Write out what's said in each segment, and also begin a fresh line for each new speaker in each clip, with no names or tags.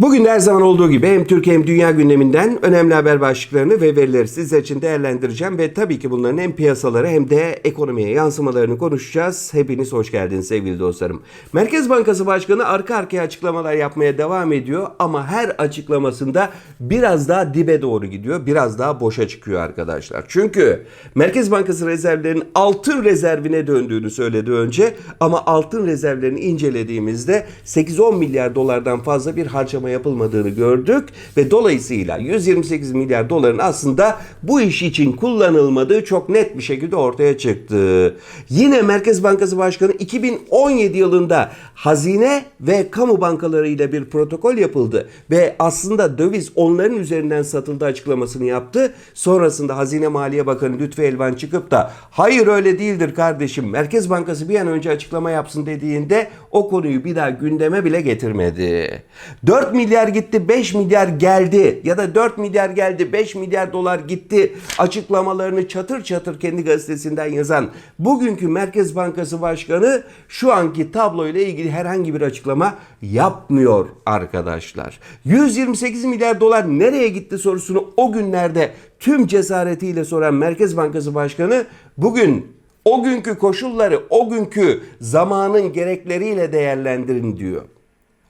Bugün her zaman olduğu gibi hem Türkiye hem dünya gündeminden önemli haber başlıklarını ve verileri sizler için değerlendireceğim ve tabii ki bunların hem piyasalara hem de ekonomiye yansımalarını konuşacağız. Hepiniz hoş geldiniz sevgili dostlarım. Merkez Bankası Başkanı arka arkaya açıklamalar yapmaya devam ediyor ama her açıklamasında biraz daha dibe doğru gidiyor, biraz daha boşa çıkıyor arkadaşlar. Çünkü Merkez Bankası rezervlerinin altın rezervine döndüğünü söyledi önce ama altın rezervlerini incelediğimizde 8-10 milyar dolardan fazla bir harcama yapılmadığını gördük ve dolayısıyla 128 milyar doların aslında bu iş için kullanılmadığı çok net bir şekilde ortaya çıktı. Yine Merkez Bankası Başkanı 2017 yılında hazine ve kamu bankaları ile bir protokol yapıldı ve aslında döviz onların üzerinden satıldı açıklamasını yaptı. Sonrasında Hazine Maliye Bakanı Lütfü Elvan çıkıp da hayır öyle değildir kardeşim Merkez Bankası bir an önce açıklama yapsın dediğinde o konuyu bir daha gündeme bile getirmedi. 4 milyar gitti 5 milyar geldi ya da 4 milyar geldi 5 milyar dolar gitti açıklamalarını çatır çatır kendi gazetesinden yazan bugünkü Merkez Bankası Başkanı şu anki tabloyla ilgili herhangi bir açıklama yapmıyor arkadaşlar. 128 milyar dolar nereye gitti sorusunu o günlerde tüm cesaretiyle soran Merkez Bankası Başkanı bugün o günkü koşulları, o günkü zamanın gerekleriyle değerlendirin diyor.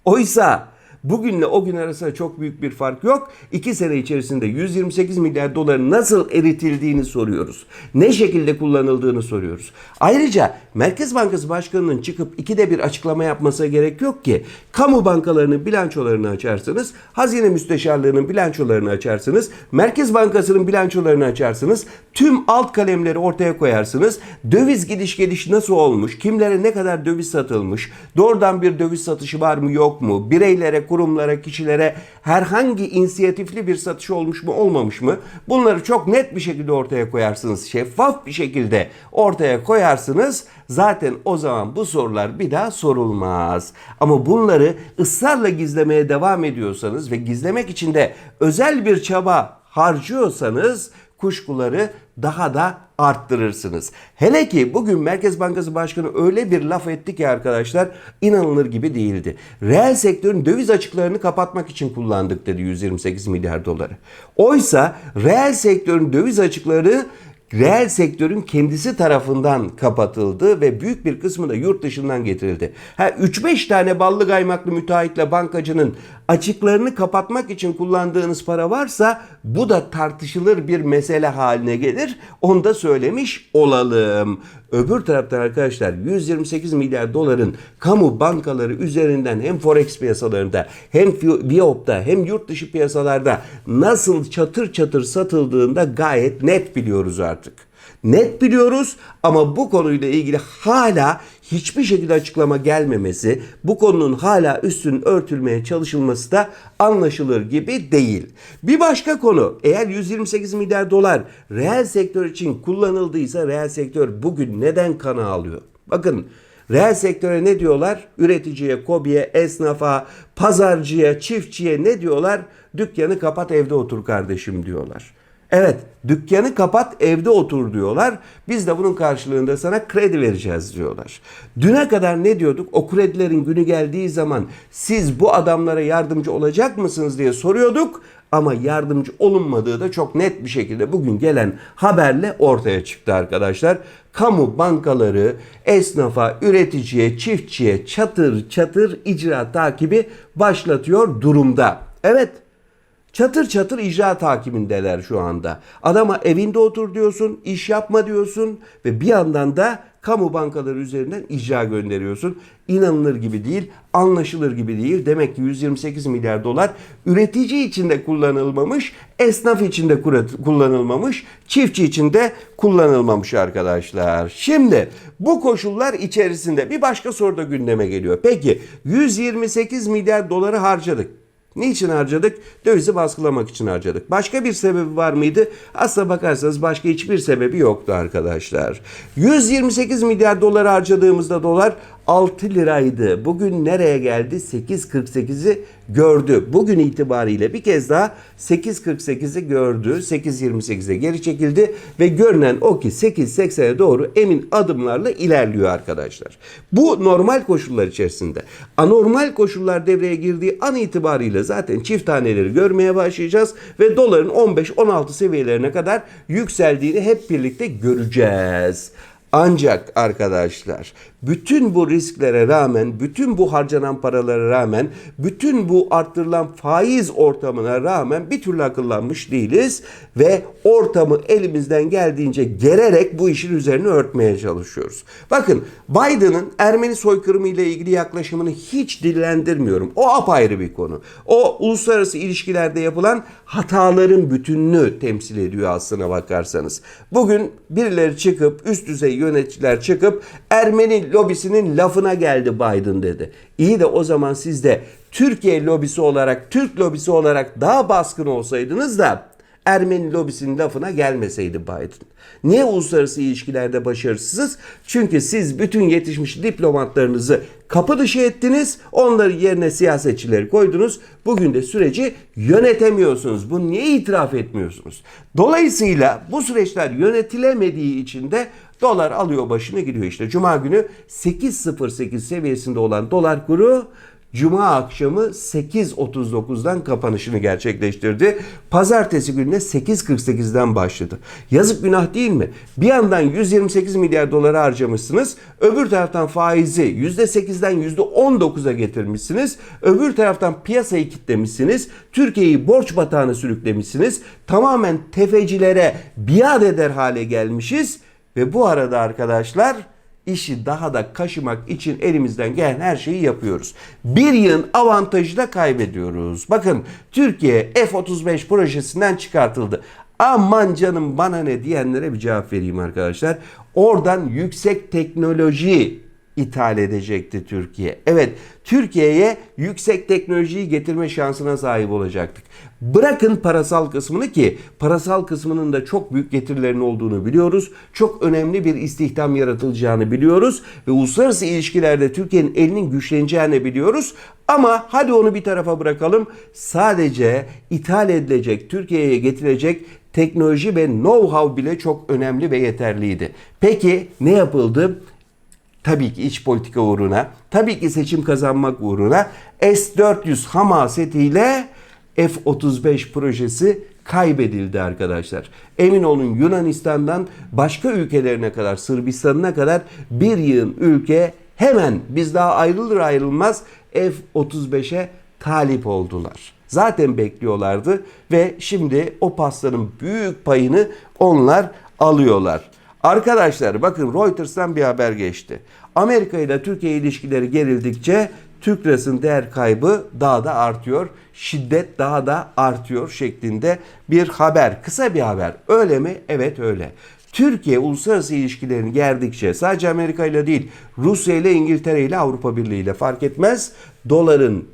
Oysa bugünle o gün arasında çok büyük bir fark yok. 2 sene içerisinde 128 milyar doların nasıl eritildiğini soruyoruz. Ne şekilde kullanıldığını soruyoruz. Ayrıca Merkez Bankası Başkanı'nın çıkıp ikide bir açıklama yapmasına gerek yok ki. Kamu bankalarının bilançolarını açarsınız. Hazine Müsteşarlığı'nın bilançolarını açarsınız. Merkez Bankası'nın bilançolarını açarsınız. Tüm alt kalemleri ortaya koyarsınız. Döviz gidiş geliş nasıl olmuş? Kimlere ne kadar döviz satılmış? Doğrudan bir döviz satışı var mı yok mu? Bireylere, kurumlara, kişilere herhangi inisiyatifli bir satış olmuş mu olmamış mı? Bunları çok net bir şekilde ortaya koyarsınız. Şeffaf bir şekilde ortaya koyarsınız. Zaten o zaman bu sorular bir daha sorulmaz. Ama bunları ısrarla gizlemeye devam ediyorsanız ve gizlemek için de özel bir çaba harcıyorsanız kuşkuları daha da arttırırsınız. Hele ki bugün Merkez Bankası Başkanı öyle bir laf etti ki arkadaşlar inanılır gibi değildi. Reel sektörün döviz açıklarını kapatmak için kullandık dedi 128 milyar doları. Oysa reel sektörün döviz açıkları reel sektörün kendisi tarafından kapatıldı ve büyük bir kısmı da yurt dışından getirildi. Ha 3-5 tane ballı kaymaklı müteahhitle bankacının açıklarını kapatmak için kullandığınız para varsa bu da tartışılır bir mesele haline gelir. Onu da söylemiş olalım. Öbür taraftan arkadaşlar 128 milyar doların kamu bankaları üzerinden hem forex piyasalarında hem Viyop'ta hem yurt dışı piyasalarda nasıl çatır çatır satıldığında gayet net biliyoruz artık. Net biliyoruz ama bu konuyla ilgili hala hiçbir şekilde açıklama gelmemesi, bu konunun hala üstünün örtülmeye çalışılması da anlaşılır gibi değil. Bir başka konu eğer 128 milyar dolar reel sektör için kullanıldıysa reel sektör bugün neden kana alıyor? Bakın Reel sektöre ne diyorlar? Üreticiye, kobiye, esnafa, pazarcıya, çiftçiye ne diyorlar? Dükkanı kapat evde otur kardeşim diyorlar. Evet dükkanı kapat evde otur diyorlar. Biz de bunun karşılığında sana kredi vereceğiz diyorlar. Düne kadar ne diyorduk? O kredilerin günü geldiği zaman siz bu adamlara yardımcı olacak mısınız diye soruyorduk. Ama yardımcı olunmadığı da çok net bir şekilde bugün gelen haberle ortaya çıktı arkadaşlar. Kamu bankaları esnafa, üreticiye, çiftçiye çatır çatır icra takibi başlatıyor durumda. Evet Çatır çatır icra takimindeler şu anda. Adama evinde otur diyorsun, iş yapma diyorsun ve bir yandan da kamu bankaları üzerinden icra gönderiyorsun. İnanılır gibi değil, anlaşılır gibi değil. Demek ki 128 milyar dolar üretici için de kullanılmamış, esnaf için de kullanılmamış, çiftçi için de kullanılmamış arkadaşlar. Şimdi bu koşullar içerisinde bir başka soru da gündeme geliyor. Peki 128 milyar doları harcadık. Niçin harcadık? Dövizi baskılamak için harcadık. Başka bir sebebi var mıydı? Aslına bakarsanız başka hiçbir sebebi yoktu arkadaşlar. 128 milyar dolar harcadığımızda dolar 6 liraydı. Bugün nereye geldi? 8.48'i gördü. Bugün itibariyle bir kez daha 8.48'i gördü. 8.28'e geri çekildi ve görünen o ki 8.80'e doğru emin adımlarla ilerliyor arkadaşlar. Bu normal koşullar içerisinde. Anormal koşullar devreye girdiği an itibariyle zaten çift taneleri görmeye başlayacağız ve doların 15-16 seviyelerine kadar yükseldiğini hep birlikte göreceğiz. Ancak arkadaşlar bütün bu risklere rağmen, bütün bu harcanan paralara rağmen, bütün bu arttırılan faiz ortamına rağmen bir türlü akıllanmış değiliz ve ortamı elimizden geldiğince gererek bu işin üzerine örtmeye çalışıyoruz. Bakın Biden'ın Ermeni soykırımı ile ilgili yaklaşımını hiç dillendirmiyorum. O apayrı bir konu. O uluslararası ilişkilerde yapılan hataların bütününü temsil ediyor aslına bakarsanız. Bugün birileri çıkıp üst düzey yöneticiler çıkıp Ermeni lobisinin lafına geldi Biden dedi. İyi de o zaman siz de Türkiye lobisi olarak, Türk lobisi olarak daha baskın olsaydınız da Ermeni lobisinin lafına gelmeseydi Biden. Niye uluslararası ilişkilerde başarısız? Çünkü siz bütün yetişmiş diplomatlarınızı kapı dışı ettiniz. Onları yerine siyasetçileri koydunuz. Bugün de süreci yönetemiyorsunuz. Bunu niye itiraf etmiyorsunuz? Dolayısıyla bu süreçler yönetilemediği için de dolar alıyor başını gidiyor işte. Cuma günü 8.08 seviyesinde olan dolar kuru Cuma akşamı 8.39'dan kapanışını gerçekleştirdi. Pazartesi gününe 8.48'den başladı. Yazık günah değil mi? Bir yandan 128 milyar doları harcamışsınız. Öbür taraftan faizi %8'den %19'a getirmişsiniz. Öbür taraftan piyasayı kitlemişsiniz. Türkiye'yi borç batağına sürüklemişsiniz. Tamamen tefecilere biat eder hale gelmişiz. Ve bu arada arkadaşlar işi daha da kaşımak için elimizden gelen her şeyi yapıyoruz. Bir yılın avantajı da kaybediyoruz. Bakın Türkiye F-35 projesinden çıkartıldı. Aman canım bana ne diyenlere bir cevap vereyim arkadaşlar. Oradan yüksek teknoloji ithal edecekti Türkiye. Evet Türkiye'ye yüksek teknolojiyi getirme şansına sahip olacaktık. Bırakın parasal kısmını ki parasal kısmının da çok büyük getirilerin olduğunu biliyoruz. Çok önemli bir istihdam yaratılacağını biliyoruz ve uluslararası ilişkilerde Türkiye'nin elinin güçleneceğini biliyoruz. Ama hadi onu bir tarafa bırakalım. Sadece ithal edilecek, Türkiye'ye getirilecek teknoloji ve know-how bile çok önemli ve yeterliydi. Peki ne yapıldı? Tabii ki iç politika uğruna, tabii ki seçim kazanmak uğruna S-400 hamasetiyle F-35 projesi kaybedildi arkadaşlar. Emin olun Yunanistan'dan başka ülkelerine kadar, Sırbistan'ına kadar bir yığın ülke hemen biz daha ayrılır ayrılmaz F-35'e talip oldular. Zaten bekliyorlardı ve şimdi o pastanın büyük payını onlar alıyorlar. Arkadaşlar bakın Reuters'tan bir haber geçti. Amerika ile Türkiye ilişkileri gerildikçe Türk lirasının değer kaybı daha da artıyor. Şiddet daha da artıyor şeklinde bir haber. Kısa bir haber. Öyle mi? Evet öyle. Türkiye uluslararası ilişkilerini gerdikçe sadece Amerika ile değil Rusya ile İngiltere ile Avrupa Birliği ile fark etmez. Doların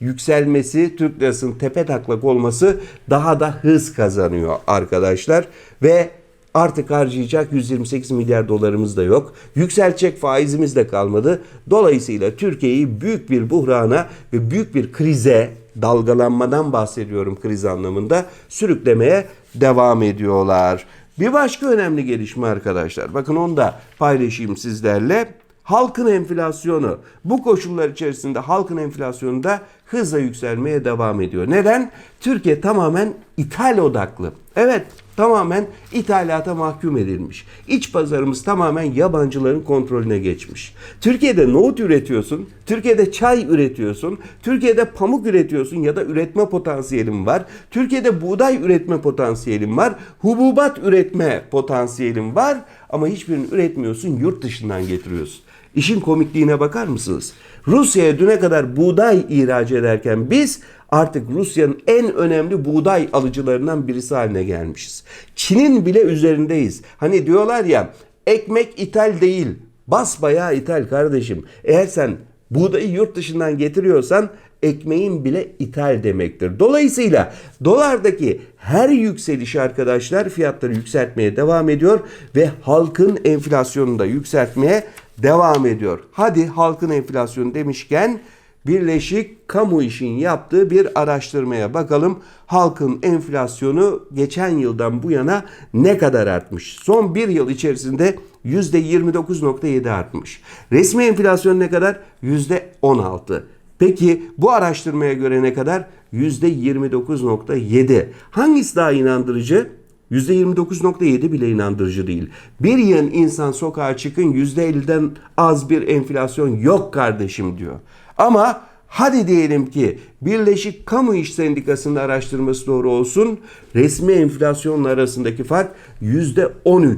yükselmesi, Türk lirasının tepe taklak olması daha da hız kazanıyor arkadaşlar. Ve Artık harcayacak 128 milyar dolarımız da yok. Yükseltecek faizimiz de kalmadı. Dolayısıyla Türkiye'yi büyük bir buhrana ve büyük bir krize dalgalanmadan bahsediyorum kriz anlamında sürüklemeye devam ediyorlar. Bir başka önemli gelişme arkadaşlar. Bakın onu da paylaşayım sizlerle. Halkın enflasyonu bu koşullar içerisinde halkın enflasyonu da hızla yükselmeye devam ediyor. Neden? Türkiye tamamen ithal odaklı. Evet tamamen ithalata mahkum edilmiş. İç pazarımız tamamen yabancıların kontrolüne geçmiş. Türkiye'de nohut üretiyorsun, Türkiye'de çay üretiyorsun, Türkiye'de pamuk üretiyorsun ya da üretme potansiyelin var. Türkiye'de buğday üretme potansiyelin var, hububat üretme potansiyelin var ama hiçbirini üretmiyorsun, yurt dışından getiriyorsun. İşin komikliğine bakar mısınız? Rusya'ya düne kadar buğday ihraç ederken biz artık Rusya'nın en önemli buğday alıcılarından birisi haline gelmişiz. Çin'in bile üzerindeyiz. Hani diyorlar ya ekmek ithal değil. Basbayağı ithal kardeşim. Eğer sen buğdayı yurt dışından getiriyorsan ekmeğin bile ithal demektir. Dolayısıyla dolardaki her yükseliş arkadaşlar fiyatları yükseltmeye devam ediyor ve halkın enflasyonunu da yükseltmeye devam ediyor. Hadi halkın enflasyonu demişken Birleşik Kamu İş'in yaptığı bir araştırmaya bakalım. Halkın enflasyonu geçen yıldan bu yana ne kadar artmış? Son bir yıl içerisinde %29.7 artmış. Resmi enflasyon ne kadar? %16. Peki bu araştırmaya göre ne kadar? %29.7. Hangisi daha inandırıcı? %29.7 bile inandırıcı değil. Bir yığın insan sokağa çıkın %50'den az bir enflasyon yok kardeşim diyor. Ama hadi diyelim ki Birleşik Kamu İş Sendikası'nın araştırması doğru olsun. Resmi enflasyonla arasındaki fark %13.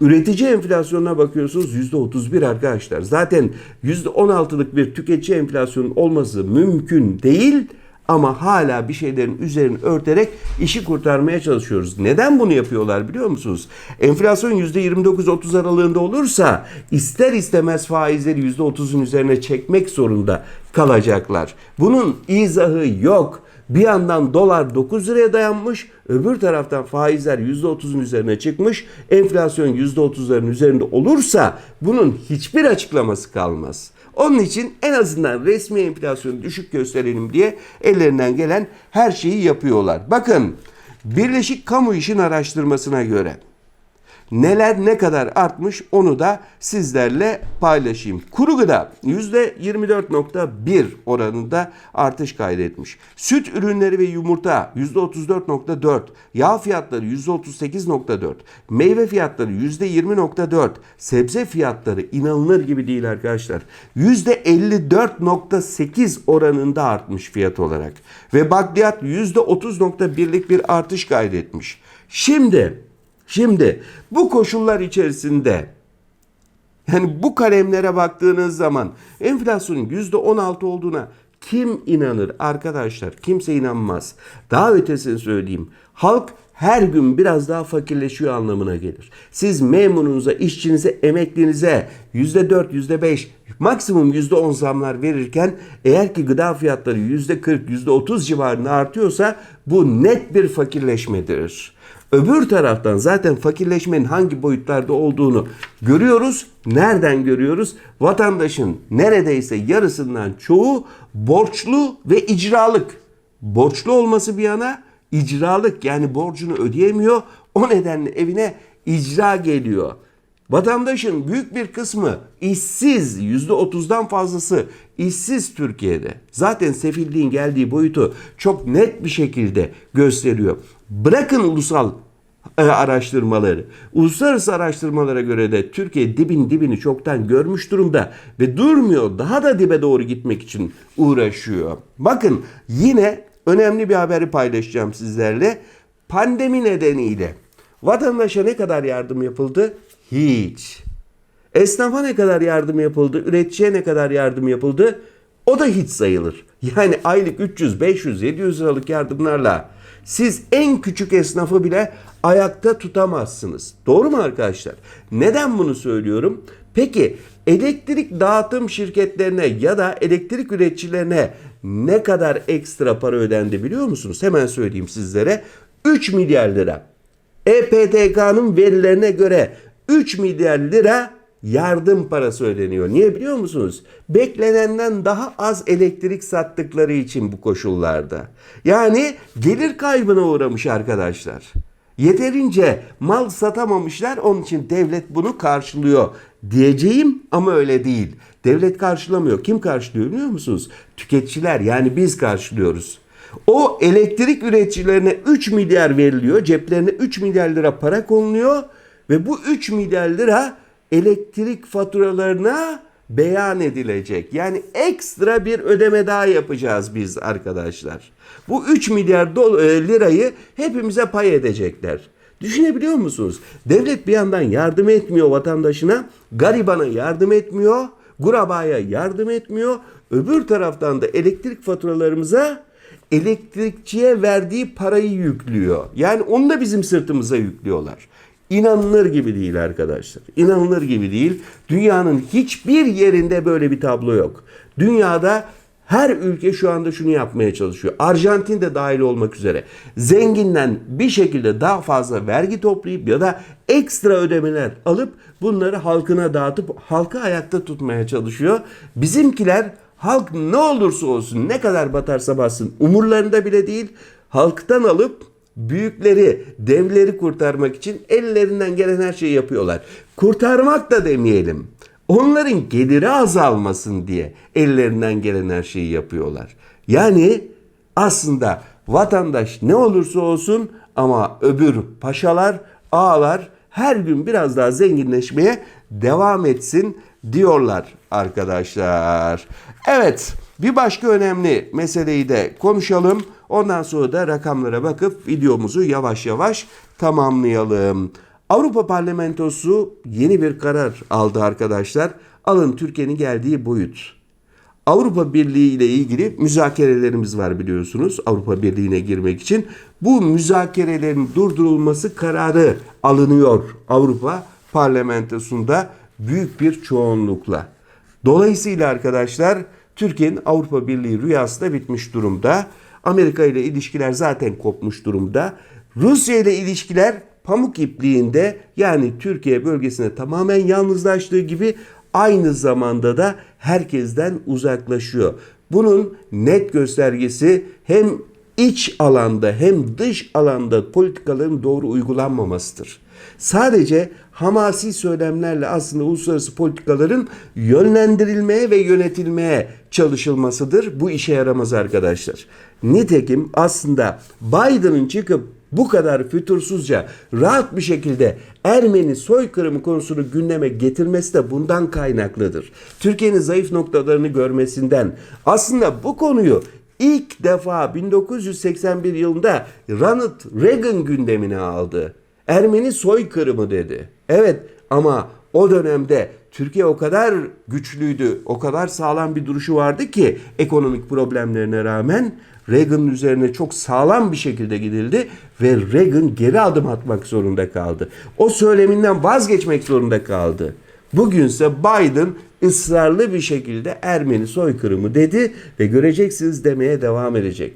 Üretici enflasyonuna bakıyorsunuz %31 arkadaşlar. Zaten %16'lık bir tüketici enflasyonun olması mümkün değil. Ama hala bir şeylerin üzerini örterek işi kurtarmaya çalışıyoruz. Neden bunu yapıyorlar biliyor musunuz? Enflasyon %29-30 aralığında olursa ister istemez faizleri %30'un üzerine çekmek zorunda kalacaklar. Bunun izahı yok. Bir yandan dolar 9 liraya dayanmış, öbür taraftan faizler %30'un üzerine çıkmış. Enflasyon %30'ların üzerinde olursa bunun hiçbir açıklaması kalmaz. Onun için en azından resmi enflasyonu düşük gösterelim diye ellerinden gelen her şeyi yapıyorlar. Bakın Birleşik Kamu İş'in araştırmasına göre neler ne kadar artmış onu da sizlerle paylaşayım. Kuru gıda %24.1 oranında artış kaydetmiş. Süt ürünleri ve yumurta %34.4, yağ fiyatları %38.4, meyve fiyatları %20.4, sebze fiyatları inanılır gibi değil arkadaşlar. %54.8 oranında artmış fiyat olarak ve bakliyat %30.1'lik bir artış kaydetmiş. Şimdi Şimdi bu koşullar içerisinde yani bu kalemlere baktığınız zaman enflasyonun %16 olduğuna kim inanır arkadaşlar? Kimse inanmaz. Daha ötesini söyleyeyim. Halk her gün biraz daha fakirleşiyor anlamına gelir. Siz memurunuza, işçinize, emeklinize %4, %5, maksimum %10 zamlar verirken eğer ki gıda fiyatları %40, %30 civarında artıyorsa bu net bir fakirleşmedir. Öbür taraftan zaten fakirleşmenin hangi boyutlarda olduğunu görüyoruz. Nereden görüyoruz? Vatandaşın neredeyse yarısından çoğu borçlu ve icralık. Borçlu olması bir yana icralık yani borcunu ödeyemiyor. O nedenle evine icra geliyor. Vatandaşın büyük bir kısmı işsiz, %30'dan fazlası işsiz Türkiye'de. Zaten sefilliğin geldiği boyutu çok net bir şekilde gösteriyor. Bırakın ulusal e, araştırmaları. Uluslararası araştırmalara göre de Türkiye dibin dibini çoktan görmüş durumda ve durmuyor. Daha da dibe doğru gitmek için uğraşıyor. Bakın yine önemli bir haberi paylaşacağım sizlerle. Pandemi nedeniyle vatandaşa ne kadar yardım yapıldı? Hiç. Esnafa ne kadar yardım yapıldı? Üreticiye ne kadar yardım yapıldı? O da hiç sayılır. Yani aylık 300, 500, 700 liralık yardımlarla siz en küçük esnafı bile ayakta tutamazsınız. Doğru mu arkadaşlar? Neden bunu söylüyorum? Peki elektrik dağıtım şirketlerine ya da elektrik üreticilerine ne kadar ekstra para ödendi biliyor musunuz? Hemen söyleyeyim sizlere. 3 milyar lira. EPTK'nın verilerine göre 3 milyar lira yardım parası ödeniyor. Niye biliyor musunuz? Beklenenden daha az elektrik sattıkları için bu koşullarda. Yani gelir kaybına uğramış arkadaşlar. Yeterince mal satamamışlar onun için devlet bunu karşılıyor diyeceğim ama öyle değil. Devlet karşılamıyor. Kim karşılıyor biliyor musunuz? Tüketiciler yani biz karşılıyoruz. O elektrik üreticilerine 3 milyar veriliyor. Ceplerine 3 milyar lira para konuluyor ve bu 3 milyar lira elektrik faturalarına beyan edilecek. Yani ekstra bir ödeme daha yapacağız biz arkadaşlar. Bu 3 milyar e, lirayı hepimize pay edecekler. Düşünebiliyor musunuz? Devlet bir yandan yardım etmiyor vatandaşına, garibana yardım etmiyor, gurabaya yardım etmiyor. Öbür taraftan da elektrik faturalarımıza elektrikçiye verdiği parayı yüklüyor. Yani onu da bizim sırtımıza yüklüyorlar. İnanılır gibi değil arkadaşlar. İnanılır gibi değil. Dünyanın hiçbir yerinde böyle bir tablo yok. Dünyada Her ülke şu anda şunu yapmaya çalışıyor. Arjantin de dahil olmak üzere. Zenginden bir şekilde daha fazla vergi toplayıp ya da ekstra ödemeler alıp bunları halkına dağıtıp halkı ayakta tutmaya çalışıyor. Bizimkiler halk ne olursa olsun ne kadar batarsa bassın umurlarında bile değil. Halktan alıp büyükleri, devleri kurtarmak için ellerinden gelen her şeyi yapıyorlar. Kurtarmak da demeyelim. Onların geliri azalmasın diye ellerinden gelen her şeyi yapıyorlar. Yani aslında vatandaş ne olursa olsun ama öbür paşalar, ağalar her gün biraz daha zenginleşmeye devam etsin diyorlar arkadaşlar. Evet, bir başka önemli meseleyi de konuşalım. Ondan sonra da rakamlara bakıp videomuzu yavaş yavaş tamamlayalım. Avrupa Parlamentosu yeni bir karar aldı arkadaşlar. Alın Türkiye'nin geldiği boyut. Avrupa Birliği ile ilgili müzakerelerimiz var biliyorsunuz Avrupa Birliği'ne girmek için. Bu müzakerelerin durdurulması kararı alınıyor Avrupa Parlamentosu'nda büyük bir çoğunlukla. Dolayısıyla arkadaşlar Türkiye'nin Avrupa Birliği rüyası da bitmiş durumda. Amerika ile ilişkiler zaten kopmuş durumda. Rusya ile ilişkiler pamuk ipliğinde yani Türkiye bölgesine tamamen yalnızlaştığı gibi aynı zamanda da herkesten uzaklaşıyor. Bunun net göstergesi hem iç alanda hem dış alanda politikaların doğru uygulanmamasıdır. Sadece hamasi söylemlerle aslında uluslararası politikaların yönlendirilmeye ve yönetilmeye çalışılmasıdır. Bu işe yaramaz arkadaşlar. Nitekim aslında Biden'ın çıkıp bu kadar fütursuzca rahat bir şekilde Ermeni soykırımı konusunu gündeme getirmesi de bundan kaynaklıdır. Türkiye'nin zayıf noktalarını görmesinden aslında bu konuyu ilk defa 1981 yılında Ronald Reagan gündemine aldı. Ermeni soykırımı dedi. Evet ama o dönemde Türkiye o kadar güçlüydü, o kadar sağlam bir duruşu vardı ki ekonomik problemlerine rağmen Reagan'ın üzerine çok sağlam bir şekilde gidildi ve Reagan geri adım atmak zorunda kaldı. O söyleminden vazgeçmek zorunda kaldı. Bugünse Biden ısrarlı bir şekilde Ermeni soykırımı dedi ve göreceksiniz demeye devam edecek.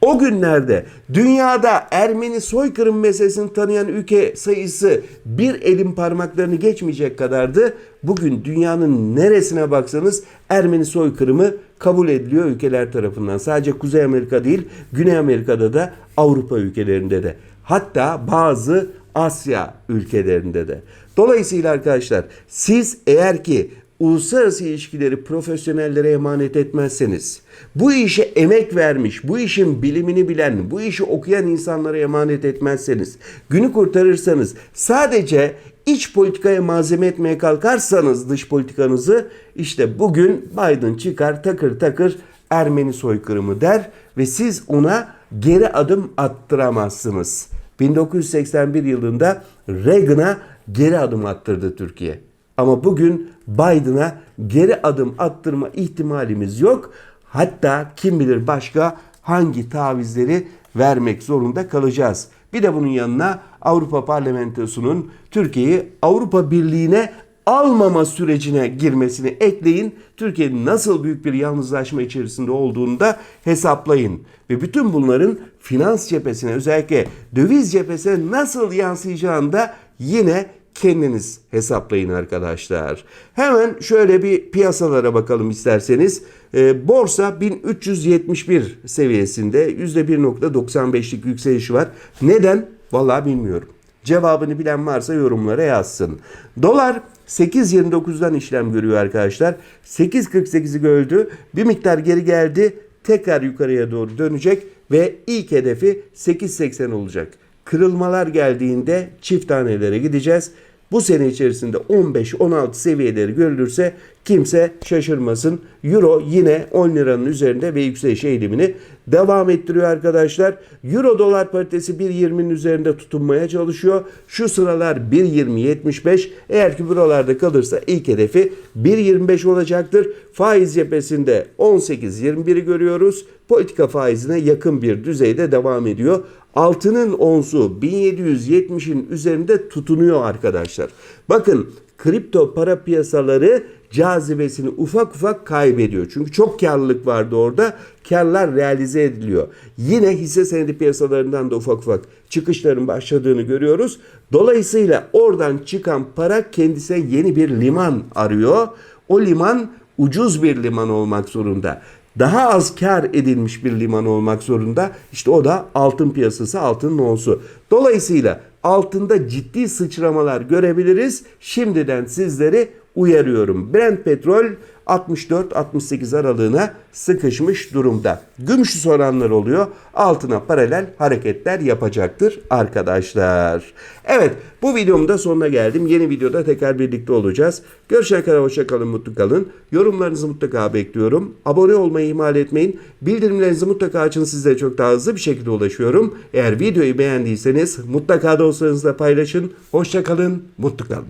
O günlerde dünyada Ermeni soykırım meselesini tanıyan ülke sayısı bir elin parmaklarını geçmeyecek kadardı. Bugün dünyanın neresine baksanız Ermeni soykırımı kabul ediliyor ülkeler tarafından. Sadece Kuzey Amerika değil, Güney Amerika'da da Avrupa ülkelerinde de. Hatta bazı Asya ülkelerinde de. Dolayısıyla arkadaşlar siz eğer ki uluslararası ilişkileri profesyonellere emanet etmezseniz, bu işe emek vermiş, bu işin bilimini bilen, bu işi okuyan insanlara emanet etmezseniz, günü kurtarırsanız, sadece iç politikaya malzeme etmeye kalkarsanız dış politikanızı, işte bugün Biden çıkar takır takır Ermeni soykırımı der ve siz ona geri adım attıramazsınız. 1981 yılında Reagan'a geri adım attırdı Türkiye. Ama bugün Biden'a geri adım attırma ihtimalimiz yok. Hatta kim bilir başka hangi tavizleri vermek zorunda kalacağız. Bir de bunun yanına Avrupa Parlamentosu'nun Türkiye'yi Avrupa Birliği'ne almama sürecine girmesini ekleyin. Türkiye'nin nasıl büyük bir yalnızlaşma içerisinde olduğunu da hesaplayın. Ve bütün bunların finans cephesine özellikle döviz cephesine nasıl yansıyacağını da yine kendiniz hesaplayın arkadaşlar. Hemen şöyle bir piyasalara bakalım isterseniz. E, borsa 1371 seviyesinde %1.95'lik yükseliş var. Neden? Vallahi bilmiyorum. Cevabını bilen varsa yorumlara yazsın. Dolar 8.29'dan işlem görüyor arkadaşlar. 8.48'i gördü. Bir miktar geri geldi. Tekrar yukarıya doğru dönecek ve ilk hedefi 8.80 olacak. Kırılmalar geldiğinde çift tanelere gideceğiz. Bu sene içerisinde 15-16 seviyeleri görülürse kimse şaşırmasın. Euro yine 10 liranın üzerinde ve yükseliş eğilimini devam ettiriyor arkadaşlar. Euro dolar paritesi 1.20'nin üzerinde tutunmaya çalışıyor. Şu sıralar 1.20.75. Eğer ki buralarda kalırsa ilk hedefi 1.25 olacaktır. Faiz cephesinde 18.21'i görüyoruz. Politika faizine yakın bir düzeyde devam ediyor. Altının onsu 1770'in üzerinde tutunuyor arkadaşlar. Bakın kripto para piyasaları cazibesini ufak ufak kaybediyor. Çünkü çok karlılık vardı orada. Karlar realize ediliyor. Yine hisse senedi piyasalarından da ufak ufak çıkışların başladığını görüyoruz. Dolayısıyla oradan çıkan para kendisine yeni bir liman arıyor. O liman ucuz bir liman olmak zorunda. Daha az kar edilmiş bir liman olmak zorunda. İşte o da altın piyasası, altın onsu. Dolayısıyla altında ciddi sıçramalar görebiliriz. Şimdiden sizleri uyarıyorum. Brent petrol 64-68 aralığına sıkışmış durumda. Gümüşü soranlar oluyor. Altına paralel hareketler yapacaktır arkadaşlar. Evet bu videomun da sonuna geldim. Yeni videoda tekrar birlikte olacağız. Görüşene kadar hoşçakalın, mutlu kalın. Yorumlarınızı mutlaka bekliyorum. Abone olmayı ihmal etmeyin. Bildirimlerinizi mutlaka açın sizlere çok daha hızlı bir şekilde ulaşıyorum. Eğer videoyu beğendiyseniz mutlaka dostlarınızla paylaşın. Hoşçakalın, mutlu kalın.